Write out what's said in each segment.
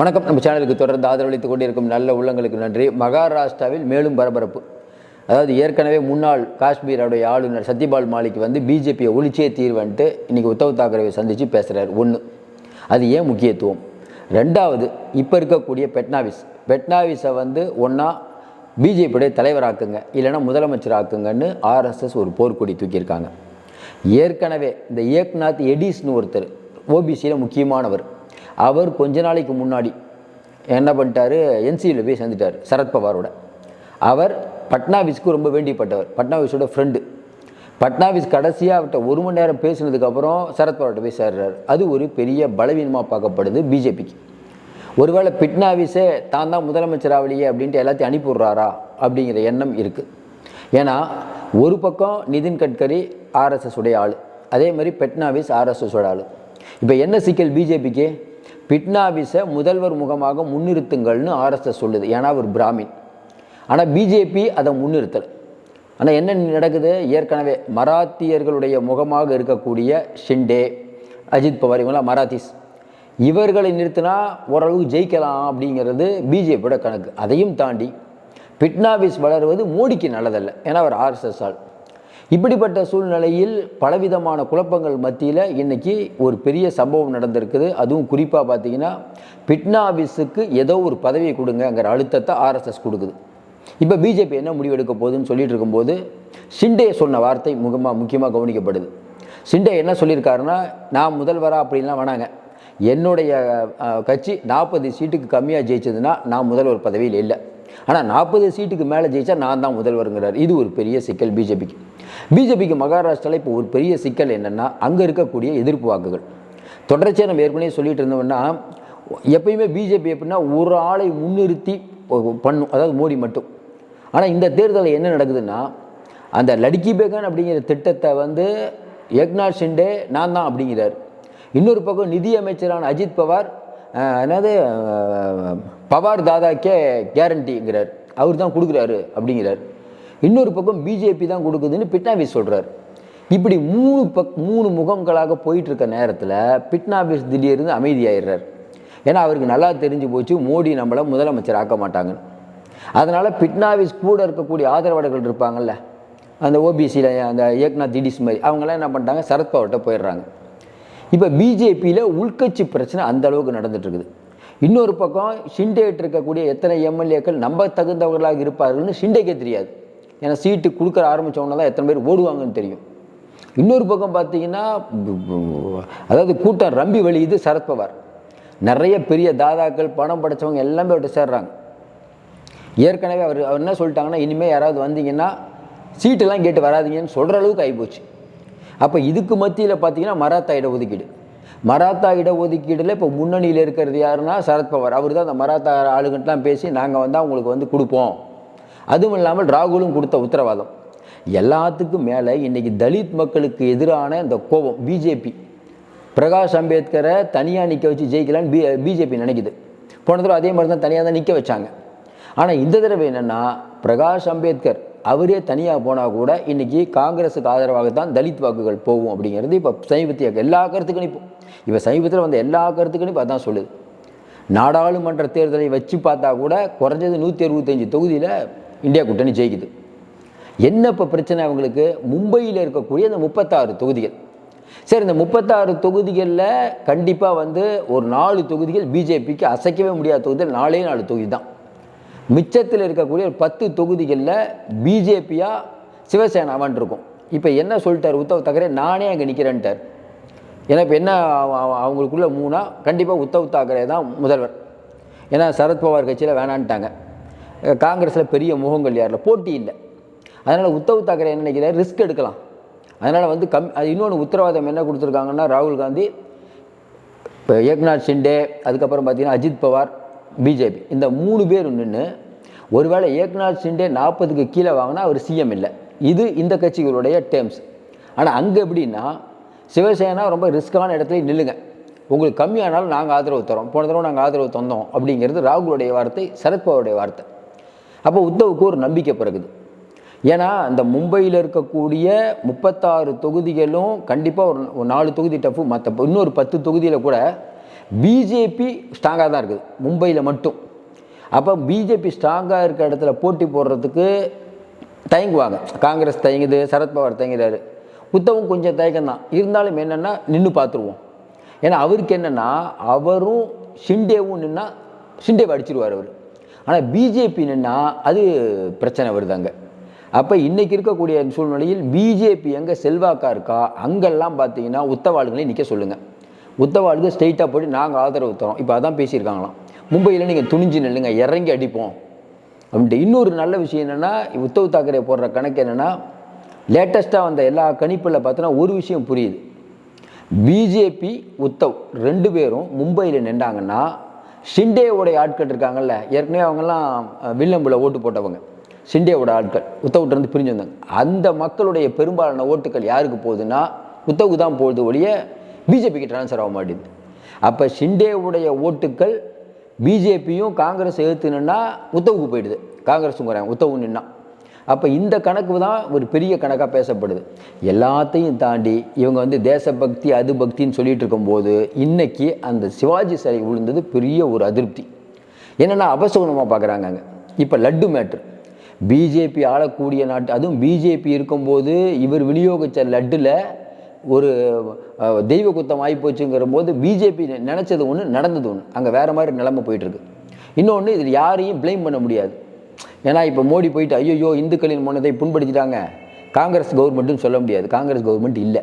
வணக்கம். நம்ம சேனலுக்கு தொடர்ந்து ஆதரவளித்துக் கொண்டிருக்கும் நல்ல உள்ளங்களுக்கு நன்றி. மகாராஷ்டிராவில் மேலும் பரபரப்பு. அதாவது ஏற்கனவே முன்னாள் காஷ்மீருடைய ஆளுநர் சத்யபால் மாலிக் வந்து பிஜேபியை ஒழிச்சே தீர்வன்ட்டு இன்னைக்கு உத்தவ் தாக்கரேவை சந்தித்து பேசுகிறார் ஒன்று அது ஏன் முக்கியத்துவம்? ரெண்டாவது இப்போ இருக்கக்கூடிய பெட்னாவிஸ். பெட்னாவிஸை வந்து ஒன்றா பிஜேபியுடைய தலைவராக்குங்க. இல்லைனா முதலமைச்சர் ஆக்குங்கன்னு ஆர்எஸ்எஸ் ஒரு போர்க்கொடி தூக்கியிருக்காங்க. ஏற்கனவே இந்த ஏக்நாத் எடிஸ்னு ஒருத்தர் ஓபிசியில் முக்கியமானவர். அவர் கொஞ்ச நாளைக்கு முன்னாடி என்ன பண்ணிட்டாரு? என்சியில் போய் சேர்ந்துட்டார் சரத்பவாரோட அவர் பட்னாவிஸ்க்கு ரொம்ப வேண்டியப்பட்டவர் பட்னாவிஸோட ஃப்ரெண்டு பட்னாவிஸ் கடைசியாக அவர்கிட்ட ஒரு மணி நேரம் பேசினதுக்கப்புறம் சரத்பவார்கிட்ட போய் சேர்றாரு. அது ஒரு பெரிய பலவீனமாக பார்க்கப்படுது பிஜேபிக்கு ஒருவேளை பிட்னாவிஸே தான் தான் முதலமைச்சர் ஆவலியே அப்படின்ட்டு எல்லாத்தையும் அனுப்பி விட்றாரா அப்படிங்கிற எண்ணம் இருக்குது ஏன்னா ஒரு பக்கம் நிதின் கட்கரி ஆர்எஸ்எஸ் உடைய ஆள் அதே மாதிரி பெட்னாவிஸ் ஆர்எஸ்எஸ் உடைய ஆள். இப்போ என்ன சிக்கல் பிஜேபிக்கு பிட்னாவிஸை முதல்வர் முகமாக முன்னிறுத்துங்கள்னு ஆர்எஸ்எஸ் சொல்லுது. ஏன்னா அவர் பிராமின். ஆனால் பிஜேபி அதை முன்னிறுத்தல். ஆனால் என்ன நடக்குது? ஏற்கனவே மராத்தியர்களுடைய முகமாக இருக்கக்கூடிய ஷிண்டே அஜித் பவார் இவங்களாம் மராத்திஸ். இவர்களை நிறுத்தினா ஓரளவுக்கு ஜெயிக்கலாம் அப்படிங்கிறது பிஜேபியோட கணக்கு. அதையும் தாண்டி பிட்னாவிஸ் வளருவது மோடிக்கு நல்லதல்ல. ஏன்னா அவர் ஆர்எஸ்எஸ் ஆள். இப்படிப்பட்ட சூழ்நிலையில் பலவிதமான குழப்பங்கள் மத்தியில் இன்னைக்கு ஒரு பெரிய சம்பவம் நடந்திருக்குது. அதுவும் குறிப்பாக பார்த்தீங்கன்னா பிட்னாவிஸுக்கு ஏதோ ஒரு பதவியை கொடுங்கங்கிற அழுத்தத்தை ஆர்எஸ்எஸ் கொடுக்குது. இப்போ பிஜேபி என்ன முடிவெடுக்க போகுதுன்னு சொல்லிட்டு இருக்கும்போது ஷிண்டே சொன்ன வார்த்தை முகமாக முக்கியமாக கவனிக்கப்படுது. ஷிண்டே என்ன சொல்லியிருக்காருன்னா நான் முதல்வரா? அப்படின்லாம் வேணாங்க. என்னுடைய கட்சி நாற்பது சீட்டுக்கு கம்மியாக ஜெயிச்சதுன்னா நான் முதல்வர் பதவியில் இல்லை. ஆனால் நாற்பது சீட்டுக்கு மேலே ஜெயித்தா நான் தான் முதல்வருங்கிறார். இது ஒரு பெரிய சிக்கல் பிஜேபிக்கு. பிஜேபிக்கு மகாராஷ்டிராவில் இப்போ ஒரு பெரிய சிக்கல் என்னென்னா அங்கே இருக்கக்கூடிய எதிர்ப்பு வாக்குகள். தொடர்ச்சியாக நம்ம ஏற்கனவே சொல்லிட்டு இருந்தோம்னா எப்பயுமே பிஜேபி எப்படின்னா ஒரு ஆளை முன்னிறுத்தி பண்ணும். அதாவது மோடி மட்டும். ஆனால் இந்த தேர்தலில் என்ன நடக்குதுன்னா அந்த லடுக்கி பேகன் அப்படிங்கிற திட்டத்தை வந்து ஏக்நாத் ஷிண்டே நான் தான் அப்படிங்கிறார். இன்னொரு பக்கம் நிதி அமைச்சரான அஜித் பவார் அதாவது என்னது பவார் தாதாக்கே கேரண்டிங்கிறார் அவர் தான் கொடுக்குறாரு அப்படிங்கிறார். இன்னொரு பக்கம் பிஜேபி தான் கொடுக்குதுன்னு பிட்னாவிஸ் சொல்கிறார் இப்படி மூணு பக் மூணு முகங்களாக போயிட்டு இருக்க நேரத்தில் பிட்னாவிஸ் திடீர்னு அமைதியாயிடுறார். ஏன்னா அவருக்கு நல்லா தெரிஞ்சு போச்சு மோடி நம்மளை முதலமைச்சர் ஆக்க மாட்டாங்கன்னு. அதனால் பிட்னாவிஸ் கூட இருக்கக்கூடிய ஆதரவாளர்கள் இருப்பாங்கல்ல அந்த ஓபிசியில் அந்த ஏக்நாத் திடீஸ் மாதிரி அவங்களாம் என்ன பண்ணிட்டாங்க சரத்பவர்கிட்ட போயிடுறாங்க. இப்போ பிஜேபியில் உள்கட்சி பிரச்சனை அந்த அளவுக்கு நடந்துட்டுருக்குது. இன்னொரு பக்கம் ஷிண்டேட் இருக்கக்கூடிய எத்தனை எம்எல்ஏக்கள் நம்ப தகுந்தவர்களாக இருப்பார்கள்னு ஷிண்டேக்கே தெரியாது. ஏன்னா சீட்டு கொடுக்குற ஆரம்பித்தவொன்னே தான் எத்தனை பேர் ஓடுவாங்கன்னு தெரியும். இன்னொரு பக்கம் பார்த்தீங்கன்னா அதாவது கூட்டம் ரம்பி வழியுது சரத்பவார் நிறைய பெரிய தாதாக்கள் பணம் படைச்சவங்க எல்லாமே அவர்கிட்ட சேர்றாங்க. ஏற்கனவே அவர் அவர் என்ன சொல்லிட்டாங்கன்னா இனிமேல் யாராவது வந்தீங்கன்னா சீட்டெல்லாம் கேட்டு வராதீங்கன்னு சொல்கிற அளவுக்கு ஆகிப்போச்சு அப்போ இதுக்கு மத்தியில் பார்த்தீங்கன்னா மராத்தா இடஒதுக்கீடு. மராத்தா இடஒதுக்கீடில் இப்போ முன்னணியில் இருக்கிறது யாருன்னா சரத்பவார் அவர் தான் அந்த மராத்தா ஆளுங்கள்ட்டலாம் பேசி நாங்கள் வந்து அவங்களுக்கு வந்து கொடுப்போம். அதுவும் இல்லாமல் ராகுலும் கொடுத்த உத்தரவாதம். எல்லாத்துக்கும் மேலே இன்றைக்கி தலித் மக்களுக்கு எதிரான இந்த கோபம் பிஜேபி பிரகாஷ் அம்பேத்கரை தனியாக நிற்க வச்சு ஜெயிக்கலான்னு பி பிஜேபி நினைக்குது. போன தடவை அதே மாதிரி தான் தனியாக தான் நிற்க வச்சாங்க. ஆனால் இந்த தடவை என்னென்னா பிரகாஷ் அம்பேத்கர் அவரே தனியாக போனால் கூட இன்றைக்கி காங்கிரஸுக்கு ஆதரவாக தான் தலித் வாக்குகள் போகும் அப்படிங்கிறது இப்போ சமீபத்திய எல்லா கருத்து இப்போ சமீபத்தில் வந்த எல்லா கருத்து இப்போ அதான் சொல்லுது. நாடாளுமன்ற தேர்தலை வச்சு பார்த்தா கூட குறைஞ்சது நூற்றி அறுபத்தஞ்சு தொகுதியில் இந்தியா கூட்டணி ஜெயிக்குது. என்ன இப்போ பிரச்சனை அவங்களுக்கு? மும்பையில் இருக்கக்கூடிய அந்த முப்பத்தாறு தொகுதிகள். சரி இந்த முப்பத்தாறு தொகுதிகளில் கண்டிப்பாக வந்து ஒரு நாலு தொகுதிகள் பிஜேபிக்கு அசைக்கவே முடியாத தொகுதிகள். நாலே நாலு தொகுதி தான் மிச்சத்தில் இருக்கக்கூடிய ஒரு பத்து தொகுதிகளில் பிஜேபியாக சிவசேனாவான் இருக்கும். இப்போ என்ன சொல்லிட்டார் உத்தவ் தாக்கரே? நானே அங்கே நிற்கிறேன்ட்டார் ஏன்னா இப்போ என்ன அவங்களுக்குள்ளே அவங்களுக்குள்ள மூணா? கண்டிப்பாக உத்தவ் தாக்கரே தான் முதல்வர். ஏன்னா சரத்பவார் கட்சியில் வேணான்ட்டாங்க. காங்கிரஸில் பெரிய முகங்கள் யாரில்? போட்டி இல்லை. அதனால் உத்தவ் தாக்கரே என்ன நினைக்கிறார்? ரிஸ்க் எடுக்கலாம். அதனால் வந்து கம் அது இன்னொன்று உத்தரவாதம் என்ன கொடுத்துருக்காங்கன்னா ராகுல் காந்தி இப்போ ஏக்நாத் ஷிண்டே அதுக்கப்புறம் பார்த்தீங்கன்னா அஜித் பவார் பிஜேபி. இந்த மூணு பேர் நின்று ஒருவேளை ஏக்நாத் ஷிண்டே நாற்பதுக்கு கீழே வாங்கினா அவர் சிஎம் இல்லை. இது இந்த கட்சிகளுடைய டேர்ம்ஸ் ஆனால் அங்கே எப்படின்னா சிவசேனா ரொம்ப ரிஸ்க்கான இடத்துல நில்லுங்க. உங்களுக்கு கம்மியானாலும் நாங்கள் ஆதரவு தரோம். போன தடவை நாங்கள் ஆதரவு தந்தோம் அப்படிங்கிறது ராகுலுடைய வார்த்தை சரத்பவாருடைய வார்த்தை. அப்போ உத்தவுக்கு ஒரு நம்பிக்கை பிறகுது. ஏன்னா அந்த மும்பையில் இருக்கக்கூடிய முப்பத்தாறு தொகுதிகளும் கண்டிப்பாக ஒரு ஒரு நாலு தொகுதி டஃப்பு மற்ற இன்னொரு பத்து தொகுதியில் கூட பிஜேபி ஸ்ட்ராங்காக தான் இருக்குது. மும்பையில் மட்டும். அப்போ பிஜேபி ஸ்ட்ராங்காக இருக்க இடத்துல போட்டி போடுறதுக்கு தயங்குவாங்க. காங்கிரஸ் தயங்குது சரத்பவார் தயங்குறாரு. உத்தவும் கொஞ்சம் தயக்கம் தான் இருந்தாலும் என்னென்னா நின்று பார்த்துருவோம். ஏன்னா அவருக்கு என்னென்னா அவரும் ஷிண்டேவும் நின்னா ஷிண்டேவை அடிச்சிருவார் அவர். ஆனால் பிஜேபி நின்னா அது பிரச்சனை வருது அங்கே அப்போ இன்றைக்கி இருக்கக்கூடிய சூழ்நிலையில் பிஜேபி எங்கே செல்வாக்கா இருக்கா? அங்கெல்லாம் பார்த்தீங்கன்னா உத்தவாளுகளே நிற்க சொல்லுங்கள் உத்தவாளுக்கு ஸ்ட்ரெயிட்டாக போய் நாங்கள் ஆதரவு தரோம். இப்போ அதான் பேசியிருக்காங்களாம். மும்பையில் நீங்கள் துணிஞ்சு நில்லுங்க இறங்கி அடிப்போம். அப்படின்ட்டு இன்னொரு நல்ல விஷயம் என்னென்னா உத்தவ் தாக்கரே போடுற கணக்கு என்னென்னா லேட்டஸ்ட்டாக வந்த எல்லா கணிப்பில் பார்த்தோன்னா ஒரு விஷயம் புரியுது. பிஜேபி உத்தவ் ரெண்டு பேரும் மும்பையில் நின்றாங்கன்னா ஷிண்டேவுடைய ஆட்கள் இருக்காங்கல்ல ஏற்கனவே அவங்கெல்லாம் வில்லம்புல ஓட்டு போட்டவங்க. ஷிண்டேவோட ஆட்கள் உத்தவுட்டிருந்து பிரிஞ்சு வந்தாங்க. அந்த மக்களுடைய பெரும்பாலான ஓட்டுகள் யாருக்கு போகுதுன்னா உத்தவுக்கு தான் போகுது ஒழிய பிஜேபிக்கு ட்ரான்ஸ்ஃபர் ஆக மாட்டேங்குது. அப்போ ஷிண்டேவுடைய ஓட்டுக்கள் பிஜேபியும் காங்கிரஸ் எதிர்த்துனா உத்தவுக்கு போயிடுது. காங்கிரஸுங்கிறாங்க உத்தவு நின்னா. அப்போ இந்த கணக்கு தான் ஒரு பெரிய கணக்காக பேசப்படுது. எல்லாத்தையும் தாண்டி இவங்க வந்து தேசபக்தி அது பக்தின்னு சொல்லிட்டு இருக்கும்போது இன்னைக்கு அந்த சிவாஜி சிலை விழுந்தது பெரிய ஒரு அதிருப்தி. என்னென்னா அபசகுணமாக பார்க்குறாங்க இப்போ லட்டு மேட்ரு. பிஜேபி ஆளக்கூடிய நாட்டு அதுவும் பிஜேபி இருக்கும்போது இவர் விநியோகித்த லட்டில் ஒரு தெய்வ குத்தம் ஆகிப்போச்சுங்கிற போது பிஜேபி நினச்சது ஒன்று நடந்தது ஒன்று அங்கே வேறு மாதிரி நிலைமை போயிட்டுருக்கு. இன்னொன்று இதில் யாரையும் ப்ளேம் பண்ண முடியாது. ஏன்னா இப்போ மோடி போயிட்டு ஐயோ இந்துக்களின் மனதை புண்படுத்திட்டாங்க. காங்கிரஸ் கவர்மெண்ட்டுன்னு சொல்ல முடியாது. காங்கிரஸ் கவர்மெண்ட் இல்லை.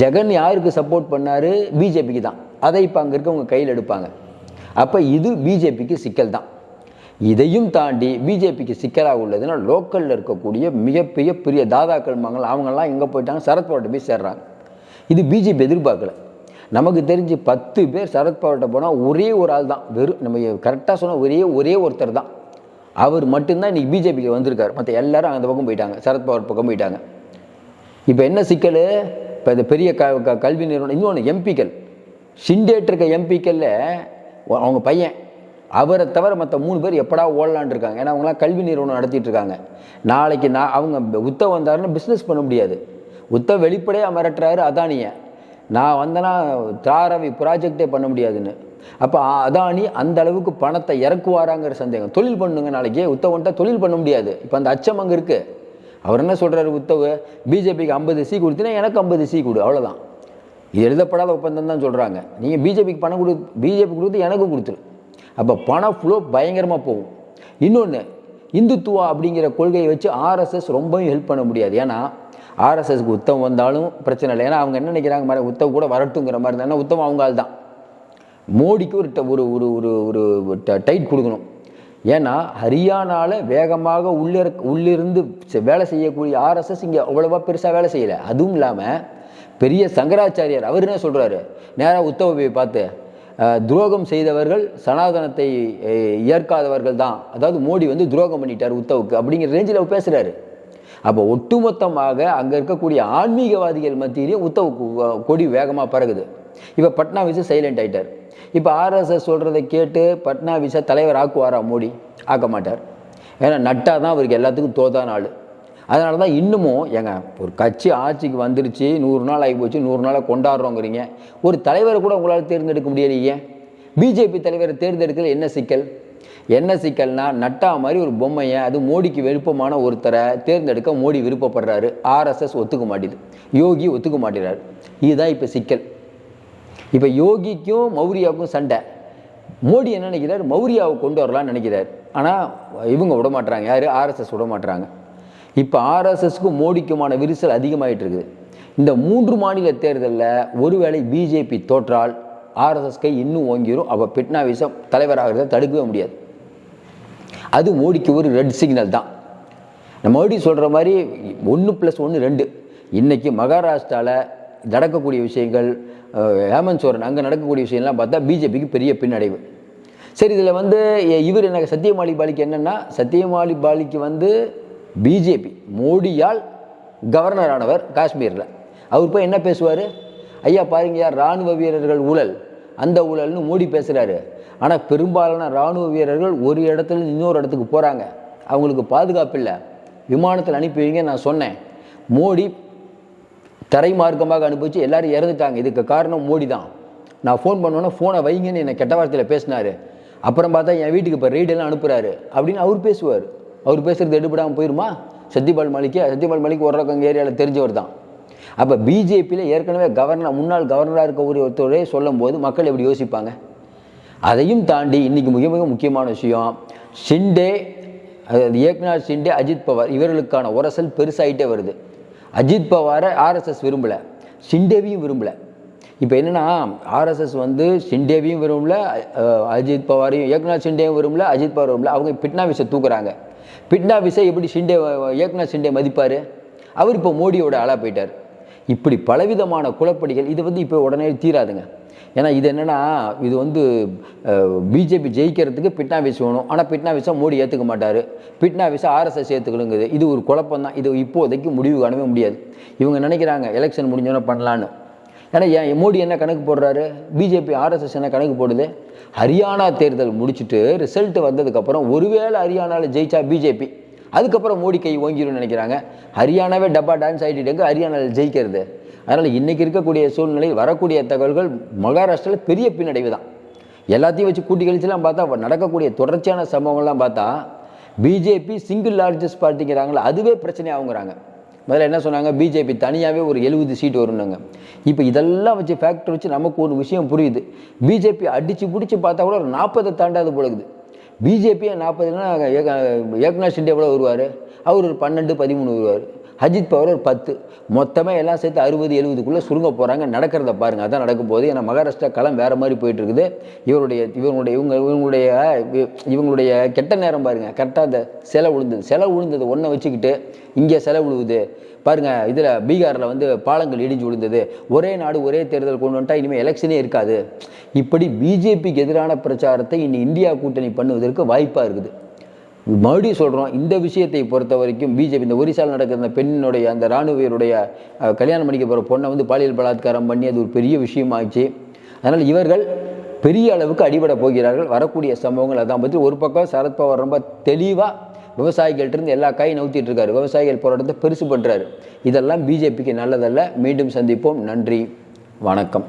ஜெகன் யாருக்கு சப்போர்ட் பண்ணாரு? பிஜேபிக்கு தான். அதை இப்போ அங்கே இருக்கவங்க கையில் எடுப்பாங்க. அப்போ இது பிஜேபிக்கு சிக்கல் தான். இதையும் தாண்டி பிஜேபிக்கு சிக்கலாக உள்ளதுன்னா லோக்கலில் இருக்கக்கூடிய மிகப்பெரிய பெரிய தாதாக்கள் மங்கள் அவங்கெல்லாம் எங்கே போயிட்டாங்க? சரத்பவார்ட்ட போய் சேர்றாங்க. இது பிஜேபி எதிர்பார்க்கல. நமக்கு தெரிஞ்சு பத்து பேர் சரத்பவார்ட்ட போனால் ஒரே ஒரு ஆள் தான் வெறும் நம்ம கரெக்டாக சொன்னால் ஒரே ஒரே ஒருத்தர் தான். அவர் மட்டும்தான் இன்றைக்கி பிஜேபிக்கு வந்திருக்கார். மற்ற எல்லாரும் அந்த பக்கம் போயிட்டாங்க. சரத்பவார் பக்கம் போயிட்டாங்க. இப்போ என்ன சிக்கல்? இப்போ இந்த பெரிய க க- கல்வி நிறுவனம் இன்னொன்று எம்பிக்கள் சிண்டேட் இருக்க எம்பிக்களில் அவங்க பையன். அவரை தவிர மற்ற மூணு பேர் எப்படா ஓடலான் இருக்காங்க. ஏன்னா அவங்களாம் கல்வி நிறுவனம் நடத்திட்டு இருக்காங்க. நாளைக்கு நான் அவங்க உத்தவ் வந்தாருன்னு பிஸ்னஸ் பண்ண முடியாது. உத்த வெளிப்படையாக மிரட்டுறாரு அதானியை. நான் வந்தேன்னா தாரவி ப்ராஜெக்டே பண்ண முடியாதுன்னு. அப்போ அதானி அந்த அளவுக்கு பணத்தை இறக்குவாராங்கிற சந்தேகம். தொழில் பண்ணுங்க நாளைக்கு. உத்தவன்ட்ட தொழில் பண்ண முடியாது. இப்போ அந்த அச்சம் அங்கே இருக்குது அவர் என்ன சொல்கிறாரு உத்தவ? பிஜேபிக்கு ஐம்பது சி கொடுத்தினா எனக்கு ஐம்பது சி கொடு. அவ்வளோதான் இது எழுதப்படாத ஒப்பந்தம் தான் சொல்கிறாங்க நீங்கள் பிஜேபிக்கு பணம் கொடு பிஜேபி கொடுத்து எனக்கு கொடுத்துரு. அப்போ பணம் ஃப்ளோ பயங்கரமாக போகும். இன்னொன்று இந்துத்துவா அப்படிங்கிற கொள்கையை வச்சு ஆர்எஸ்எஸ் ரொம்பவும் ஹெல்ப் பண்ண முடியாது. ஏன்னா ஆர்எஸ்எஸ்க்கு உத்தம் வந்தாலும் பிரச்சனை இல்லை. ஏன்னா அவங்க என்ன நினைக்கிறாங்க? மாதிரி உத்தவ் கூட வரட்டுங்கிற மாதிரி தான் உத்தம் அவங்க ஆள் தான் மோடிக்கு ஒரு ட- ஒரு ஒரு ஒரு ஒரு ட- டைட் கொடுக்கணும். ஏன்னா ஹரியானாவில் வேகமாக உள்ளே உள்ளிருந்து செ- வேலை செய்யக்கூடிய ஆர்எஸ்எஸ் இங்கே அவ்வளோவா பெருசாக வேலை செய்யலை. அதுவும் இல்லாமல் பெரிய சங்கராச்சாரியார் அவர் என்ன சொல்கிறாரு நேராக உத்தவவை பார்த்து துரோகம் செய்தவர்கள் சனாதனத்தை ஏற்காதவர்கள் தான். அதாவது மோடி வந்து துரோகம் பண்ணிட்டார் உத்தவுக்கு அப்படிங்கிற ரேஞ்சில் அவர் பேசுகிறாரு அப்போ ஒட்டுமொத்தமாக அங்கே இருக்கக்கூடிய ஆன்மீகவாதிகள் மத்தியிலையும் உத்தவ கு- கொடி வேகமாக பறகுது இப்போ பட்னாவிஸ் சைலண்ட் ஆகிட்டார் இப்போ ஆர்எஸ்எஸ் சொல்கிறத கேட்டு பட்னாவிஸை தலைவர் ஆக்குவாரா மோடி? ஆக்க மாட்டார். ஏன்னா நட்டா தான் அவருக்கு எல்லாத்துக்கும் தோதான ஆள். அதனால தான் இன்னமும் ஏங்க ஒரு கட்சி ஆட்சிக்கு வந்துருச்சு நூறு நாள் ஆகி போச்சு நூறு நாளாக கொண்டாடுறோங்கிறீங்க. ஒரு தலைவரை கூட உங்களால் தேர்ந்தெடுக்க முடியலையே. பிஜேபி தலைவரை தேர்ந்தெடுக்கல என்ன சிக்கல்? என்ன சிக்கல்னா நட்டா மாதிரி ஒரு பொம்மையை அது மோடிக்கு விருப்பமான ஒருத்தரை தேர்ந்தெடுக்க மோடி விருப்பப்படுறாரு. ஆர்எஸ்எஸ் ஒத்துக்க மாட்டேது யோகி ஒத்துக்க மாட்டேறாரு இதுதான் இப்போ சிக்கல். இப்போ யோகிக்கும் மௌரியாவுக்கும் சண்டை. மோடி என்ன நினைக்கிறார்? மௌரியாவை கொண்டு வரலாம்னு நினைக்கிறார். ஆனால் இவங்க விட மாட்டுறாங்க யார்? ஆர்எஸ்எஸ் விட மாட்டுறாங்க இப்போ ஆர்எஸ்எஸ்க்கும் மோடிக்குமான விரிசல் அதிகமாகிட்டு இருக்குது இந்த மூன்று மாநில தேர்தலில் ஒருவேளை பிஜேபி தோற்றால் ஆர்எஸ்எஸ் கை இன்னும் ஓங்கிரும். அப்போ பிட்னாவிசம் தலைவராகிறத தடுக்கவே முடியாது. அது மோடிக்கு ஒரு ரெட் சிக்னல் தான். நம்ம மோடி சொல்கிற மாதிரி ஒன்று ப்ளஸ் ஒன்று ரெண்டு. இன்றைக்கி மகாராஷ்டிராவில் நடக்கக்கூடிய விஷயங்கள் ஹேமந்த் சோரன் அங்கே நடக்கக்கூடிய விஷயம்லாம் பார்த்தா பிஜேபிக்கு பெரிய பின்னடைவு. சரி இதில் வந்து எ- இவர் எனக்கு சத்தியமாளி பாலிக்கு என்னென்னா சத்தியமாளி பாலிக்கு வந்து பிஜேபி மோடியால் கவர்னர் ஆனவர் காஷ்மீரில். அவர் போய் என்ன பேசுவார்? ஐயா பாருங்க இராணுவ வீரர்கள் ஊழல். அந்த ஊழல்னு மோடி பேசுகிறாரு ஆனால் பெரும்பாலான இராணுவ வீரர்கள் ஒரு இடத்துல இன்னொரு இடத்துக்கு போகிறாங்க அவங்களுக்கு பாதுகாப்பு இல்லை. விமானத்தில் அனுப்பி வைங்க நான் சொன்னேன். மோடி தரை மார்க்கமாக அனுப்பிச்சு எல்லாரும் இறந்துட்டாங்க. இதுக்கு காரணம் மோடி தான். நான் ஃபோன் பண்ணோன்னே ஃபோனை வைங்கன்னு என்னை கெட்ட வார்த்தையில் பேசினாரு. அப்புறம் பார்த்தா என் வீட்டுக்கு இப்போ ரெய்டெல்லாம் அனுப்புகிறாரு அப்படின்னு அவர் பேசுவார். அவர் பேசுகிறது எடுபடாமல் போயிருமா? சத்யபால் மாலிக்கு சத்யபால் மாலிக் ஓரளவுக்கு அங்கே ஏரியாவில் தெரிஞ்சவர் தான். அப்போ பிஜேபியில் ஏற்கனவே கவர்னர் முன்னாள் கவர்னராக இருக்க ஒரு ஒருத்தரே சொல்லும்போது மக்கள் எப்படி யோசிப்பாங்க? அதையும் தாண்டி இன்னைக்கு மிக மிக முக்கியமான விஷயம் ஷிண்டே அதாவது ஏக்நாத் ஷிண்டே அஜித் பவார் இவர்களுக்கான உரசல் பெருசாயிட்டே வருது. அஜித் பவாரை ஆர்எஸ்எஸ் விரும்பலை ஷிண்டேவியும் விரும்பலை. இப்போ என்னென்னா ஆர்எஸ்எஸ் வந்து ஷிண்டேவியும் விரும்பல அஜித் பவாரையும் ஏக்நாத் ஷிண்டேவும் விரும்பல அஜித் பவார் விரும்பல. அவங்க பிட்னாவிஸை தூக்குறாங்க. பிட்னாவிஸை எப்படி ஷிண்டே ஏக்நாத் ஷிண்டே மதிப்பார்? அவர் இப்போ மோடியோட ஆளாக போயிட்டார். இப்படி பலவிதமான குழப்படிகள் இது வந்து இப்போ உடனே தீராதுங்க. ஏன்னா இது என்னன்னா இது வந்து பிஜேபி ஜெயிக்கிறதுக்கு பிட்னாவிஸ் வேணும். ஆனால் பிட்னாவிஸை மோடி ஏற்றுக்க மாட்டார். பிட்னாவிஸை ஆர்எஸ்எஸ் ஏற்றுக்கணுங்குது இது ஒரு குழப்பம் தான் இது இப்போதைக்கு முடிவு காணவே முடியாது. இவங்க நினைக்கிறாங்க எலெக்ஷன் முடிஞ்சோன்னே பண்ணலான்னு. ஏன்னா ஏன் மோடி என்ன கணக்கு போடுறாரு? பிஜேபி ஆர்எஸ்எஸ் என்ன கணக்கு போடுது? ஹரியானா தேர்தல் முடிச்சுட்டு ரிசல்ட் வந்ததுக்கப்புறம் ஒருவேளை ஹரியானாவில் ஜெயிச்சா பிஜேபி. அதுக்கப்புறம் மோடி கை ஓங்கிரும்னு நினைக்கிறாங்க. ஹரியானாவே டப்பா டான்ஸ் ஆகிட்டு ஹரியானாவில் ஜெயிக்கிறது? அதனால் இன்றைக்கி இருக்கக்கூடிய சூழ்நிலை வரக்கூடிய தகவல்கள் மகாராஷ்டிராவில் பெரிய பின்னடைவு தான். எல்லாத்தையும் வச்சு கூட்டி கழிச்சுலாம் பார்த்தா நடக்கக்கூடிய தொடர்ச்சியான சம்பவங்கள்லாம் பார்த்தா பிஜேபி சிங்கிள் லார்ஜஸ்ட் பார்ட்டிங்கிறாங்களா அதுவே பிரச்சனையாகுங்கிறாங்க. முதல்ல என்ன சொன்னாங்க? பிஜேபி தனியாகவே ஒரு எழுபது சீட் வரும்னாங்க. இப்போ இதெல்லாம் வச்சு ஃபேக்டர் வச்சு நமக்கு ஒரு விஷயம் புரியுது. பிஜேபி அடித்து பிடிச்சி பார்த்தா கூட ஒரு நாற்பதை தாண்டாது போலக்குது. பிஜேபியை நாற்பதுனா ஏக்நாத் ஷிண்டே எவ்வளோ வருவார்? அவர் ஒரு பன்னெண்டு பதிமூணு வருவார். அஜித் பவர் ஒரு பத்து. மொத்தமாக எல்லாம் சேர்த்து அறுபது எழுபதுக்குள்ளே சுருங்க போகிறாங்க நடக்கிறத பாருங்கள் அதான் நடக்கும் போகுது ஏன்னா மகாராஷ்டிரா களம் வேறு மாதிரி போயிட்டுருக்குது. இவருடைய இவங்களுடைய இவங்க இவங்களுடைய இவங்களுடைய கெட்ட நேரம் பாருங்கள் கரெக்டாக அந்த சிலை விழுந்தது சிலை விழுந்தது ஒன்றை வச்சுக்கிட்டு இங்கே சிலை விழுவுது பாருங்கள் இதில் பீகாரில் வந்து பாலங்கள் இடிஞ்சு விழுந்தது. ஒரே நாடு ஒரே தேர்தல் கொண்டு வந்துட்டால் இனிமேல் எலெக்ஷனே இருக்காது. இப்படி பிஜேபிக்கு எதிரான பிரச்சாரத்தை இனி இந்தியா கூட்டணி பண்ணுவதற்கு வாய்ப்பாக இருக்குது. மறுபடியும் சொல்கிறோம் இந்த விஷயத்தை பொறுத்த வரைக்கும் பிஜேபி இந்த ஒரிசால் நடக்கிற அந்த பெண்ணுடைய அந்த இராணுவியருடைய கல்யாணம் பண்ணிக்க போகிற பொண்ணை வந்து பாலியல் பலாத்காரம் பண்ணி அது ஒரு பெரிய விஷயமாச்சு அதனால் இவர்கள் பெரிய அளவுக்கு அடிபட போகிறார்கள். வரக்கூடிய சம்பவங்கள் அதான். பற்றி ஒரு பக்கம் சரத்பவார் ரொம்ப தெளிவாக விவசாயிகள்ட்ட இருந்து எல்லா காயும் நவுத்திட்டு இருக்காரு. விவசாயிகள் போராட்டத்தை பெருசு பண்ணுறாரு இதெல்லாம் பிஜேபிக்கு நல்லதல்ல. மீண்டும் சந்திப்போம். நன்றி. வணக்கம்.